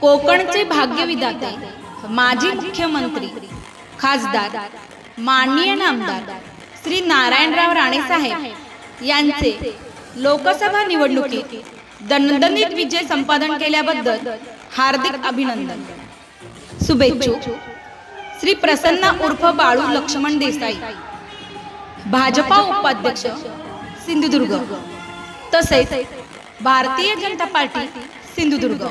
कोकणचे भाग्यविधाते माजी मुख्यमंत्री खासदार माननीय नामदार श्री नारायणराव राणे साहेब यांचे लोकसभा निवडणुकीत दणदणीत विजय संपादन केल्याबद्दल हार्दिक अभिनंदन. शुभेच्छुक श्री प्रसन्न उर्फ बाळू लक्ष्मण देसाई भाजपा उपाध्यक्ष सिंधुदुर्ग तसेच भारतीय जनता पार्टी सिंधुदुर्ग.